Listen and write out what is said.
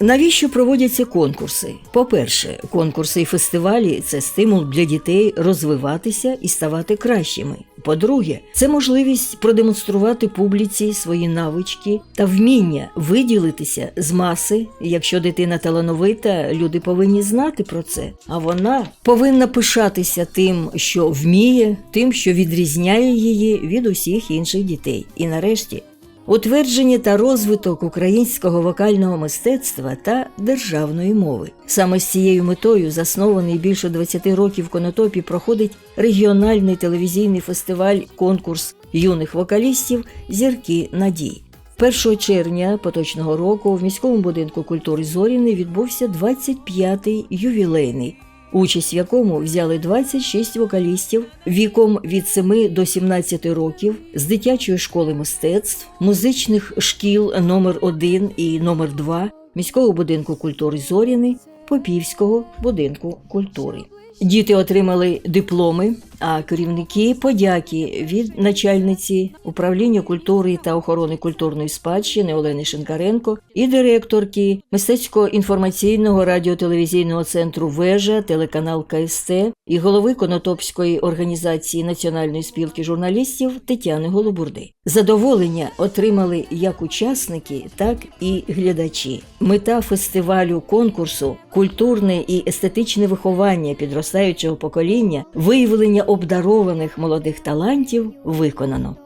Навіщо проводяться конкурси? По-перше, конкурси і фестивалі це стимул для дітей розвиватися і ставати кращими. По-друге, це можливість продемонструвати публіці свої навички та вміння виділитися з маси. Якщо дитина талановита, люди повинні знати про це. А вона повинна пишатися тим, що вміє, тим, що відрізняє її від усіх інших дітей. І нарешті утвердження та розвиток українського вокального мистецтва та державної мови. Саме з цією метою заснований більше 20 років Конотопі проходить регіональний телевізійний фестиваль конкурс юних вокалістів Зірки надій. 1 червня поточного року в міському будинку культури Зоріни відбувся 25-й ювілейний участь в якому взяли 26 вокалістів віком від 7 до 17 років з дитячої школи мистецтв, музичних шкіл номер 1 і номер 2 міського будинку культури Зоріни, Попівського будинку культури. Діти отримали дипломи, а керівники подяки від начальниці управління культури та охорони культурної спадщини Олени Шинкаренко і директорки мистецько-інформаційного радіотелевізійного центру Вежа, телеканал КСТ і голови Конотопської організації Національної спілки журналістів Тетяни Голобурди. Задоволення отримали як учасники, так і глядачі. Мета фестивалю конкурсу культурне і естетичне виховання підростаючого покоління, виявлення обдарованих молодих талантів виконано.